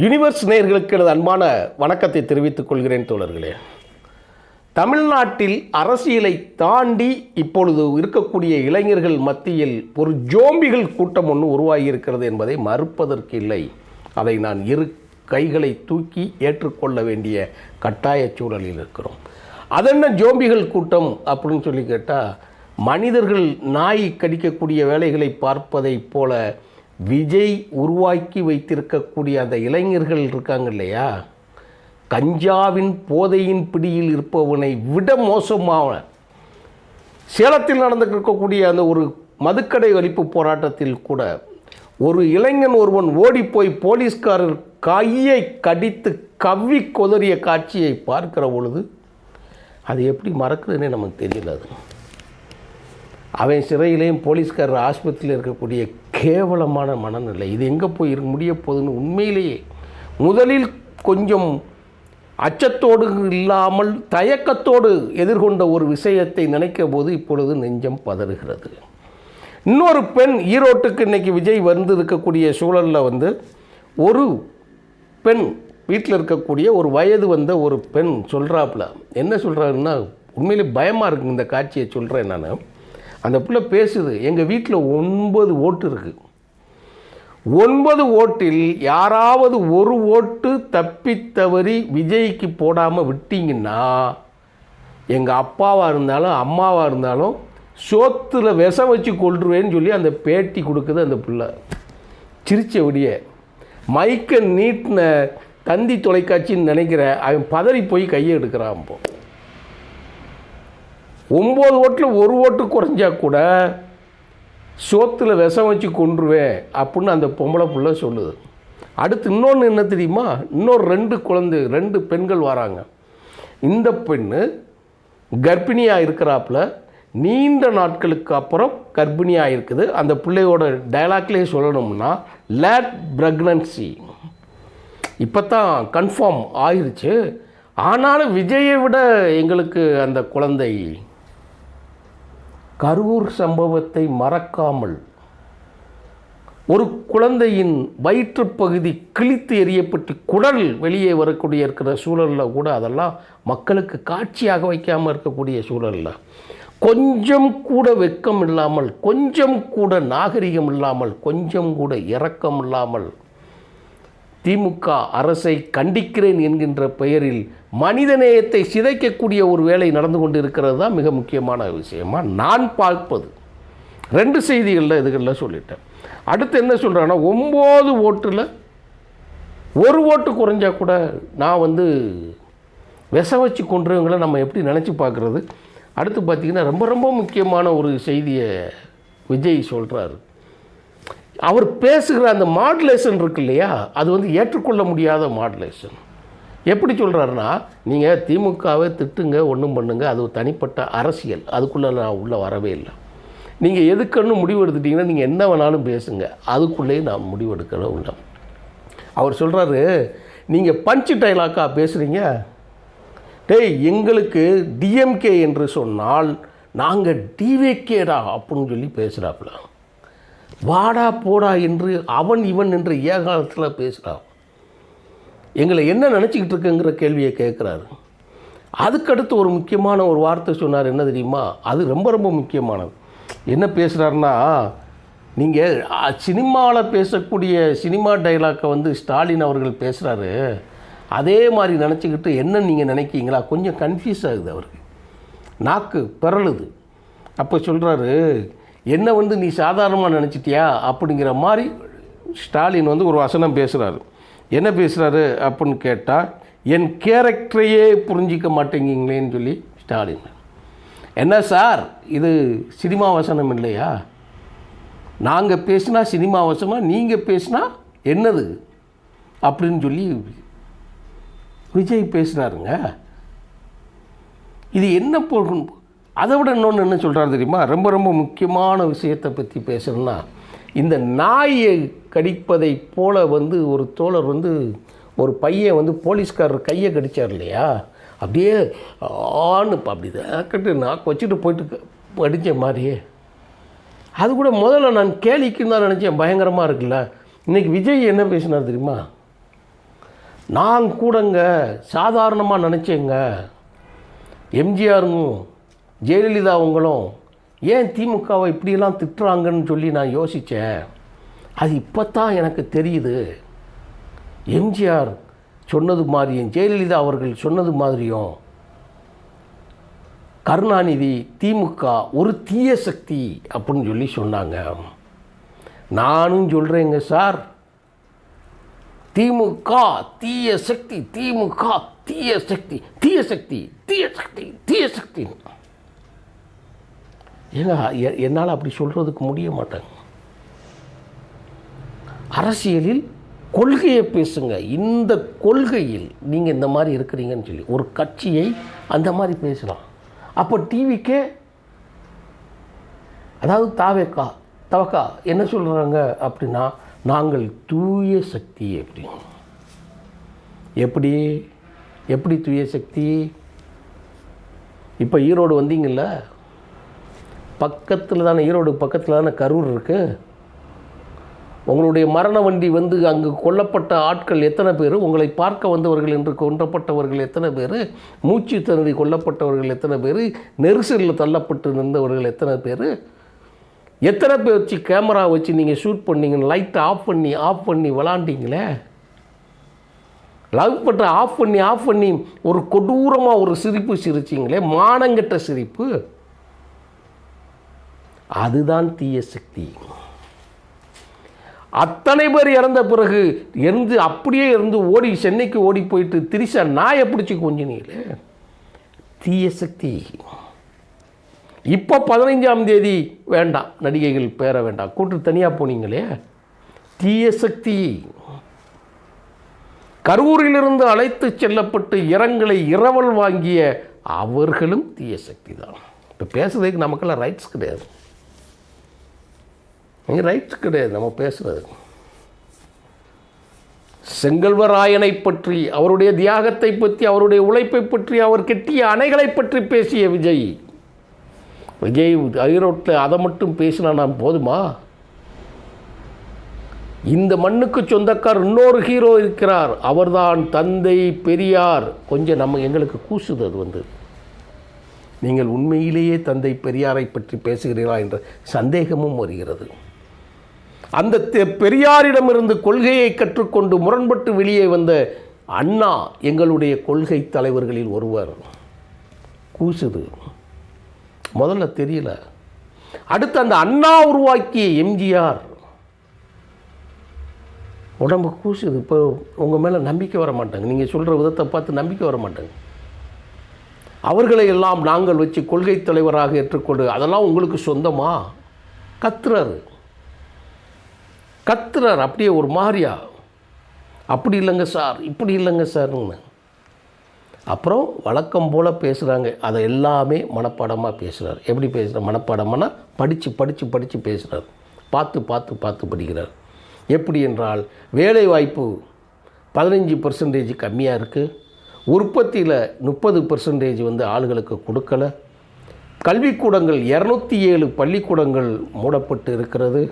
Universe நேயர்களுக்கு எனது அன்பான வணக்கத்தை தெரிவித்துக் கொள்கிறேன் தோழர்களே. தமிழ்நாட்டில் அரசியலை தாண்டி இப்பொழுது இருக்கக்கூடிய இளைஞர்கள் மத்தியில் ஒரு ஜோம்பிகள் கூட்டம் ஒன்று உருவாகி இருக்கிறது என்பதை மறுப்பதற்கு இல்லை அதை நான் இரு கைகளை தூக்கி ஏற்றுக்கொள்ள வேண்டிய கட்டாய சூழலில் இருக்கிறோம். அதென்ன ஜோம்பிகள் கூட்டம் அப்படின்னு சொல்லி கேட்டால் மனிதர்கள் நாய் கடிக்கக்கூடிய வேலைகளை பார்ப்பதைப் போல விஜய் உருவாக்கி வைத்திருக்கக்கூடிய அந்த இளைஞர்கள் இருக்காங்க இல்லையா? கஞ்சாவின் போதையின் பிடியில் இருப்பவனை விட மோசமான சேலத்தில் நடந்துருக்கக்கூடிய அந்த ஒரு மதுக்கடை ஒழிப்பு போராட்டத்தில் கூட ஒரு இளைஞன் ஒருவன் ஓடிப்போய் போலீஸ்காரர் கையை கடித்து கவ்வி கொதறிய காட்சியை பார்க்கிற பொழுது அது எப்படி மறக்குதுன்னே நமக்கு தெரியல அது. அவன் சிறையிலையும் போலீஸ்காரர் ஆஸ்பத்திரியில் இருக்கக்கூடிய கேவலமான மனநிலை. இது எங்கே போய் இருக்க முடிய போகுதுன்னு உண்மையிலேயே முதலில் கொஞ்சம் அச்சத்தோடு இல்லாமல் தயக்கத்தோடு எதிர்கொண்ட ஒரு விஷயத்தை நினைக்க போது இப்பொழுது நெஞ்சம் பதறுகிறது. இன்னொரு பெண் ஈரோட்டுக்கு இன்னைக்கு விஜய் வந்து இருக்கக்கூடிய சூழலில் வந்து ஒரு பெண் வீட்டில் இருக்கக்கூடிய ஒரு வயது வந்த ஒரு பெண் சொல்கிறாப்புல என்ன சொல்கிறாருன்னா உண்மையிலே பயமாக இருக்குது இந்த காட்சியை சொல்கிறேன் நான். அந்த பிள்ளை பேசுது எங்கள் வீட்டில் ஒன்பது ஓட்டு இருக்குது ஒன்பது ஓட்டில் யாராவது ஒரு ஓட்டு தப்பித் தவறி விஜய்க்கு போடாமல் விட்டிங்கன்னா எங்கள் அப்பாவாக இருந்தாலும் அம்மாவாக இருந்தாலும் சோத்தில் விஷம் வச்சு கொள்றுவேன்னு சொல்லி அந்த பேட்டி கொடுக்குது அந்த பிள்ளை. சிரிச்ச விடிய நீட்டின தந்தி தொலைக்காட்சின்னு நினைக்கிற அவன் பதறி போய் கையை எடுக்கிறான் இப்போ ஒம்பது ஓட்டில் ஒரு ஓட்டு குறைஞ்சா கூட சோத்தில் விஷம் வச்சு கொன்றுவேன் அப்படின்னு அந்த பொம்பளை புள்ள சொல்லுது. அடுத்து இன்னொன்று என்ன தெரியுமா? இன்னொரு ரெண்டு குழந்தை ரெண்டு பெண்கள் வராங்க. இந்த பெண்ணு கர்ப்பிணியாக இருக்கிறாப்புல நீண்ட நாட்களுக்கு அப்புறம் கர்ப்பிணியாக இருக்குது. அந்த பிள்ளையோட டைலாக்லேயே சொல்லணும்னா லேட் ப்ரெக்னன்சி இப்போ தான் கன்ஃபார்ம் ஆயிடுச்சு ஆனாலும் விஜயை விட எங்களுக்கு அந்த குழந்தை கரூர் சம்பவத்தை மறக்காமல் ஒரு குழந்தையின் வயிற்றுப்பகுதி கிழித்து எரியப்பட்டு குடல் வெளியே வரக்கூடிய இருக்கிற சூழலில் கூட அதெல்லாம் மக்களுக்கு காட்சியாக வைக்காமல் இருக்கக்கூடிய சூழலில். கொஞ்சம் கூட வெக்கம் இல்லாமல் கொஞ்சம் கூட நாகரிகம் இல்லாமல் கொஞ்சம் கூட இரக்கம் இல்லாமல் திமுக அரசை கண்டிக்கிறேன் என்கின்ற பெயரில் மனிதநேயத்தை சிதைக்கக்கூடிய ஒரு வேலை நடந்து கொண்டு இருக்கிறது தான் மிக முக்கியமான விஷயமா. நான் பார்ப்பது. ரெண்டு செய்திகளில் இதுகளில் சொல்லிட்டேன். அடுத்து என்ன சொல்கிறேன்னா ஒம்பது ஓட்டில் ஒரு ஓட்டு குறைஞ்சா கூட நான் வந்து விச வச்சு கொன்றவங்களை நம்ம எப்படி நினச்சி பார்க்குறது? அடுத்து பார்த்திங்கன்னா ரொம்ப ரொம்ப முக்கியமான ஒரு செய்தியை விஜய் சொல்கிறாரு அவர் பேசுகிற அந்த மாடுலேஷன் இருக்கு இல்லையா? அது வந்து ஏற்றுக்கொள்ள முடியாத மாடுலேஷன் எப்படி சொல்கிறாருன்னா நீங்கள் திமுகவை திட்டுங்க ஒன்றும் பண்ணுங்க அது தனிப்பட்ட அரசியல். அதுக்குள்ளே நான் உள்ளே வரவே இல்லை. நீங்கள் எதுக்குன்னு முடிவு எடுத்துட்டிங்கன்னா நீங்கள் என்ன வேணாலும் பேசுங்க. அதுக்குள்ளேயே நான் முடிவு எடுக்கணும் இல்லை அவர் சொல்கிறாரு நீங்கள் பஞ்சு டைலாக்காக பேசுகிறீங்க டேய் எங்களுக்கு டிஎம்கே என்று சொன்னால் நாங்கள் டிவேகேடா அப்படின்னு சொல்லி பேசுகிறாப்புல வாடா போடா என்று அவன் இவன் என்று ஏகாலத்தில் பேசுகிறான் எங்களை என்ன நினச்சிக்கிட்டு இருக்குங்கிற கேள்வியை கேட்குறாரு. அதுக்கடுத்து ஒரு முக்கியமான ஒரு வார்த்தை சொன்னார் என்ன தெரியுமா? அது ரொம்ப ரொம்ப முக்கியமானது. என்ன பேசுகிறாருன்னா நீங்கள் சினிமாவில் பேசக்கூடிய சினிமா டைலாக்கை வந்து ஸ்டாலின் அவர்கள் பேசுகிறாரு அதே மாதிரி நினச்சிக்கிட்டு என்ன நீங்கள் நினைக்கிங்களா? கொஞ்சம் கன்ஃபியூஸ் ஆகுது அவருக்கு. நாக்கு பிறழுது அப்போ சொல்கிறாரு என்ன வந்து நீ சாதாரணமாக நினச்சிட்டியா அப்படிங்கிற மாதிரி ஸ்டாலின் வந்து ஒரு வசனம் பேசுகிறாரு என்ன பேசுகிறாரு அப்படின்னு கேட்டால் என் கேரக்டரையே புரிஞ்சிக்க மாட்டேங்கிங்களேன்னு சொல்லி ஸ்டாலின். என்ன சார் இது சினிமா வசனம் இல்லையா? நாங்கள் பேசினா சினிமா வசனம் நீங்கள் பேசினா என்னது? அப்படின்னு சொல்லி விஜய் பேசுகிறாருங்க இது என்ன போகும் அதை விட இன்னொன்று என்ன சொல்கிறாரு தெரியுமா? ரொம்ப ரொம்ப முக்கியமான விஷயத்தை பற்றி பேசணும்னா இந்த நாயை கடிப்பதை போல வந்து ஒரு தோழர் வந்து ஒரு பையன் வந்து போலீஸ்காரர் கையை கடிச்சார் இல்லையா? அப்படியே ஆன்னு அப்படி கட்டு நாக்கு வச்சுட்டு போயிட்டு அடித்த மாதிரியே. அது கூட முதல்ல நான் கேலிக்குன்னு தான் நினச்சேன். பயங்கரமாக இருக்குல்ல. இன்றைக்கி விஜய் என்ன பேசினார் தெரியுமா? நான் கூடங்க சாதாரணமாக நினச்சேங்க. எம்ஜிஆருங்கும் ஜெயலலிதா அவங்களும் ஏன் திமுகவை இப்படியெல்லாம் திட்டுறாங்கன்னு சொல்லி நான் யோசித்தேன் அது இப்போ தான் எனக்கு தெரியுது. எம்ஜிஆர் சொன்னது மாதிரியும் ஜெயலலிதா அவர்கள் சொன்னது மாதிரியும் கருணாநிதி திமுக ஒரு தீய சக்தி அப்படின்னு சொல்லி சொன்னாங்க. நானும் சொல்கிறேங்க சார். திமுக தீய சக்தி திமுக தீய சக்தி தீய சக்தி தீய சக்தி தீய சக்தி. ஏங்க எ- என்னால் அப்படி சொல்கிறதுக்கு முடிய மாட்டேங்க. அரசியலில் கொள்கையை பேசுங்க. இந்த கொள்கையில் நீங்கள் இந்த மாதிரி இருக்கிறீங்கன்னு சொல்லி ஒரு கட்சியை அந்த மாதிரி பேசலாம். அப்போ டிவிக்கே அதாவது தாவேக்கா தவக்கா என்ன சொல்கிறாங்க அப்படின்னா நாங்கள் தூய சக்தி அப்படின்னு. எப்படி? எப்படி தூய சக்தி? இப்போ ஈரோடு வந்தீங்கல்ல? பக்கத்தில் தானே ஈரோடு பக்கத்தில் தானே கரூர் இருக்குது உங்களுடைய மரண வண்டி வந்து அங்கு கொல்லப்பட்ட ஆட்கள் எத்தனை பேர்? உங்களை பார்க்க வந்தவர்கள் என்று கொன்றப்பட்டவர்கள் எத்தனை பேர்? மூச்சு திணறி கொல்லப்பட்டவர்கள் எத்தனை பேர்? நெரிசலில் தள்ளப்பட்டு நின்றவர்கள் எத்தனை பேர்? எத்தனை பேர் வச்சு கேமரா வச்சு நீங்கள் ஷூட் பண்ணீங்க லைட்டை ஆஃப் பண்ணி ஆஃப் பண்ணி விளாண்டிங்களே? லவ் பண்ணுற ஆஃப் பண்ணி ஆஃப் பண்ணி ஒரு கொடூரமாக ஒரு சிரிப்பு சிரிச்சிங்களே? மானங்கெட்ட சிரிப்பு. அதுதான் தீய சக்தி. அத்தனை பேர் இறந்த பிறகு இருந்து அப்படியே இருந்து ஓடி சென்னைக்கு ஓடி போயிட்டு திரிசா நாயை பிடிச்சி கொஞ்சினீங்களே? தீய சக்தி. இப்போ பதினைஞ்சாம் தேதி வேண்டாம் நடிகைகள் பேர வேண்டாம் கூட்டு தனியாக போனீங்களே? தீய சக்தி. கரூரிலிருந்து அழைத்து செல்லப்பட்டு இரங்கலை இரவல் வாங்கிய அவர்களும் தீய சக்தி தான். இப்போ பேசுறதுக்கு நமக்கெல்லாம் ரைட்ஸ் கிடையாது. இங்கே ரைட்ஸ் கிடையாது நம்ம பேசுகிறது செங்கல்வராயனை பற்றி அவருடைய தியாகத்தை பற்றி அவருடைய உழைப்பை பற்றி அவர் கெட்டிய அணைகளை பற்றி பேசிய விஜய். விஜய் ஐரோட்டில் அதை மட்டும் பேசினா நான் போதுமா? இந்த மண்ணுக்கு சொந்தக்கார் இன்னொரு ஹீரோ இருக்கிறார். அவர்தான் தந்தை பெரியார். கொஞ்சம் நம்ம எங்களுக்கு கூசுது அது வந்து. நீங்கள் உண்மையிலேயே தந்தை பெரியாரை பற்றி பேசுகிறீர்களா என்ற சந்தேகமும் வருகிறது. அந்த தெ- பெரியாரிடமிருந்து கொள்கையை கற்றுக்கொண்டு முரண்பட்டு வெளியே வந்த அண்ணா எங்களுடைய கொள்கை தலைவர்களில் ஒருவர். கூசுது. முதல்ல தெரியல. அடுத்து அந்த அண்ணா உருவாக்கிய எம்ஜிஆர். உடம்பு கூசுது. இப்போ உங்கள் மேலே நம்பிக்கை வர மாட்டாங்க. நீங்கள் சொல்கிற விதத்தை பார்த்து நம்பிக்கை வர மாட்டாங்க. அவர்களை எல்லாம் நாங்கள் வச்சு கொள்கை தலைவராக ஏற்றுக்கொண்டு அதெல்லாம் உங்களுக்கு சொந்தமா? கத்துறாரு. கத்துறார் அப்படியே ஒரு மாதிரியா அப்படி இல்லைங்க சார் இப்படி இல்லைங்க சார்னு அப்புறம் வழக்கம் போல் பேசுகிறாங்க அதை எல்லாமே மனப்பாடமாக பேசுகிறார் எப்படி பேசுகிற மனப்பாடம்னா படித்து படித்து படித்து பேசுகிறார் பார்த்து பார்த்து பார்த்து படிக்கிறார். எப்படி என்றால் வேலை வாய்ப்பு பதினஞ்சு பர்சன்டேஜ் கம்மியாக இருக்குது உற்பத்தியில் முப்பது பர்சன்டேஜ் வந்து ஆளுகளுக்கு கொடுக்கல. கல்விக்கூடங்கள் இரநூத்தி ஏழு பள்ளிக்கூடங்கள் மூடப்பட்டு இருக்கிறது.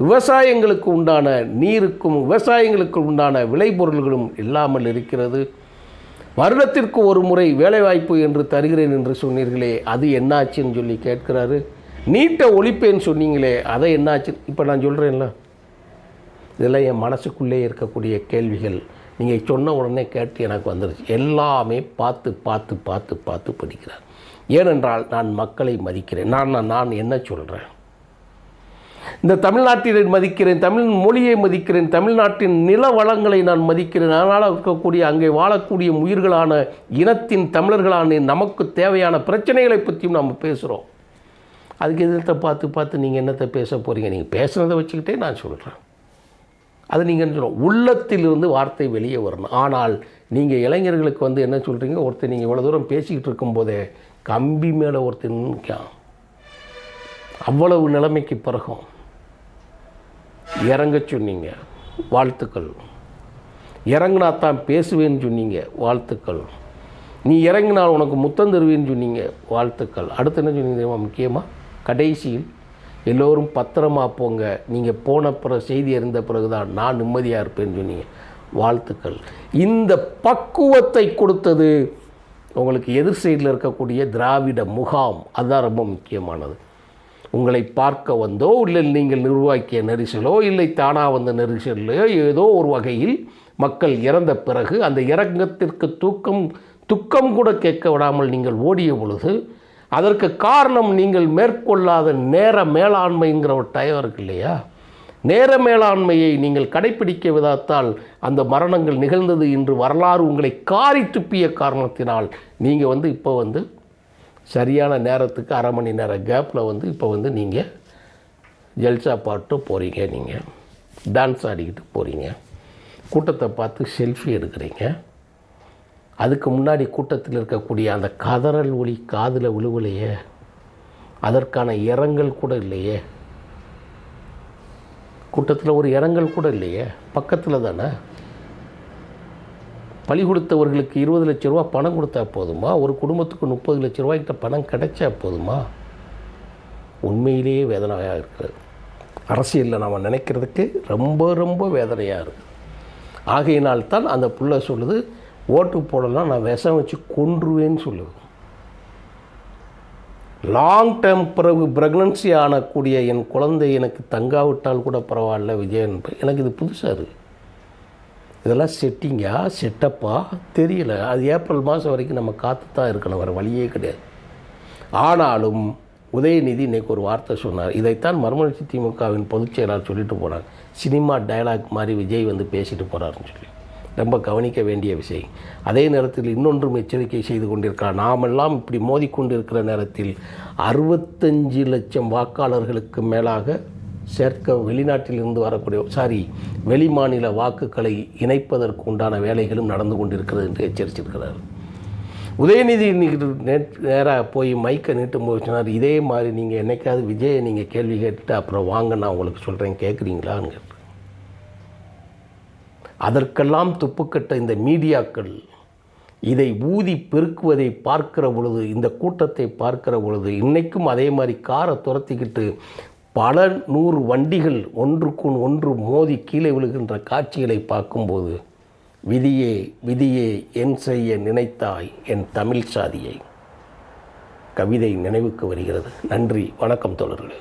விவசாயங்களுக்கு உண்டான நீருக்கும் விவசாயங்களுக்கு உண்டான விளைபொருள்களும் இல்லாமல் இருக்கிறது. வருடத்திற்கு ஒரு முறை வேலைவாய்ப்பு என்று தருகிறேன் என்று சொன்னீர்களே அது என்னாச்சுன்னு சொல்லி கேட்கிறாரு. நீட்டை ஒழிப்பேன்னு சொன்னீங்களே அதை என்னாச்சு? இப்போ நான் சொல்கிறேன்ல இதெல்லாம் என் மனசுக்குள்ளே இருக்கக்கூடிய கேள்விகள். நீங்கள் சொன்ன உடனே கேட்டு எனக்கு வந்துருச்சு. எல்லாமே பார்த்து பார்த்து பார்த்து பார்த்து படிக்கிறார். ஏனென்றால் நான் மக்களை மதிக்கிறேன். நான் நான் என்ன சொல்கிறேன் இந்த தமிழ்நாட்டினை மதிக்கிறேன் தமிழ் மொழியை மதிக்கிறேன் தமிழ்நாட்டின் நில வளங்களை நான் மதிக்கிறேன். அதனால் இருக்கக்கூடிய அங்கே வாழக்கூடிய உயிர்களான இனத்தின் தமிழர்களான நமக்கு தேவையான பிரச்சனைகளை பற்றியும் நம்ம பேசுகிறோம் அதுக்கு எதிர்த்த பார்த்து பார்த்து நீங்கள் என்னத்தை பேச போகிறீங்க நீங்கள் பேசுனதை வச்சுக்கிட்டே நான் சொல்கிறேன் அது நீங்கள் என்ன சொல்லணும் உள்ளத்திலிருந்து வார்த்தை வெளியே வரணும். ஆனால் நீங்கள் இளைஞர்களுக்கு வந்து என்ன சொல்கிறீங்க ஒருத்தர் நீங்கள் இவ்வளோ தூரம் பேசிக்கிட்டு இருக்கும்போதே கம்பி மேலே ஒருத்தர் நிற்கான் அவ்வளவு நிலைமைக்கு பிறகும் இறங்க சொன்னீங்க வாழ்த்துக்கள். இறங்குனா தான் பேசுவேன்னு சொன்னீங்க வாழ்த்துக்கள். நீ இறங்கினால் உனக்கு முத்தம் தருவேன்னு சொன்னீங்க வாழ்த்துக்கள். அடுத்து என்ன சொன்னீங்க தெரியுமா முக்கியமாக கடைசியில் எல்லோரும் பத்திரமா போங்க. நீங்கள் போன பிற செய்தி அறிந்த பிறகு தான் நான் நிம்மதியாக இருப்பேன்னு சொன்னீங்க. வாழ்த்துக்கள். இந்த பக்குவத்தை கொடுத்தது உங்களுக்கு எதிர் சைடில் இருக்கக்கூடிய திராவிட முகாம். அதுதான் ரொம்ப முக்கியமானது. உங்களை பார்க்க வந்தோ இல்லை நீங்கள் நிர்வாகிய நெரிசலோ இல்லை தானாக வந்த நெரிசலையோ ஏதோ ஒரு வகையில் மக்கள் இறந்த பிறகு அந்த இறங்கத்திற்கு தூக்கம் துக்கம் கூட கேட்க விடாமல் நீங்கள் ஓடிய பொழுது அதற்கு காரணம் நீங்கள் மேற்கொள்ளாத நேர மேலாண்மைங்கிற ஒரு டயம் இருக்கு இல்லையா? நேர மேலாண்மையை நீங்கள் கடைப்பிடிக்க விதாத்தால் அந்த மரணங்கள் நிகழ்ந்தது என்று வரலாறு உங்களை காரி துப்பிய காரணத்தினால் நீங்கள் வந்து இப்போ வந்து சரியான நேரத்துக்கு அரை மணி நேரம் கேப்பில் வந்து இப்போ வந்து நீங்கள் ஜல்சா பாட்டு போகிறீங்க நீங்கள் டான்ஸ் ஆடிக்கிட்டு போகிறீங்க கூட்டத்தை பார்த்து செல்ஃபி எடுக்கிறீங்க. அதுக்கு முன்னாடி கூட்டத்தில் இருக்கக்கூடிய அந்த கதறல் ஒளி காதில் விழுவலையே. அதற்கான இரங்கல் கூட இல்லையே. கூட்டத்தில் ஒரு இரங்கல் கூட இல்லையே. பக்கத்தில் தானே? பலி கொடுத்தவர்களுக்கு இருபது லட்ச ரூபா பணம் கொடுத்தா போதுமா? ஒரு குடும்பத்துக்கு முப்பது லட்ச ரூபாய்க்கிட்ட பணம் கிடைச்சா போதுமா? உண்மையிலேயே வேதனையாக இருக்கிறது அரசியலில் நாம் நினைக்கிறதுக்கு ரொம்ப ரொம்ப வேதனையாக இருக்குது ஆகையினால் தான் அந்த புள்ள சொல்லுது ஓட்டு போடலாம் நான் விஷம் வச்சு கொன்றுவேன்னு சொல்லுது. லாங் டேர்ம் பிறகு ப்ரெக்னன்சி ஆனக்கூடிய என் குழந்தை எனக்கு தங்காவிட்டால் கூட பரவாயில்ல விஜயன். எனக்கு இது புதுசாக இருக்குது இதெல்லாம் செட்டிங்கா செட்டப்பா தெரியல. அது ஏப்ரல் மாதம் வரைக்கும் நம்ம காத்து தான் இருக்கணும். வர வழியே கிடையாது. ஆனாலும் உதயநிதி இன்றைக்கி ஒரு வார்த்தை சொன்னார். இதைத்தான் மறுமலர்ச்சி திமுகவின் பொதுச் செயலாளர் சொல்லிட்டு போனார். சினிமா டயலாக் மாதிரி விஜய் வந்து பேசிட்டு போகிறாருன்னு சொல்லி. ரொம்ப கவனிக்க வேண்டிய விஷயம். அதே நேரத்தில் இன்னொன்றும் எச்சரிக்கை செய்து கொண்டிருக்கிறார். நாமெல்லாம் இப்படி மோதிக்கொண்டிருக்கிற நேரத்தில் அறுபத்தஞ்சு லட்சம் வாக்காளர்களுக்கு மேலாக சேர்க்க வெளிநாட்டிலிருந்து வரக்கூடிய சாரி வெளிமாநில வாக்குகளை இணைப்பதற்கு உண்டான வேலைகளும் நடந்து கொண்டிருக்கிறது என்று எச்சரித்திருக்கிறார். உதயநிதி நேராக போய் மைக்கை நீட்டும் போது சொன்னார் இதே மாதிரி நீங்கள் என்னைக்காவது விஜயை நீங்கள் கேள்வி கேட்டுட்டு அப்புறம் வாங்க நான் உங்களுக்கு சொல்கிறேன் கேட்குறீங்களான்னு அதற்கெல்லாம் துப்புக்கட்ட இந்த மீடியாக்கள் இதை ஊதி பெருக்குவதை பார்க்கிற பொழுது இந்த கூட்டத்தை பார்க்கிற பொழுது இன்றைக்கும் அதே மாதிரி காரை துரத்திக்கிட்டு பல நூறு வண்டிகள் ஒன்றுக்குள் ஒன்று மோதி கீழே விழுகின்ற காட்சிகளை பார்க்கும்போது விதியே விதியே என் செய்ய நினைத்தாய் என் தமிழ் சாதியை. கவிதை நினைவுக்கு வருகிறது. நன்றி. வணக்கம் தோழர்களே.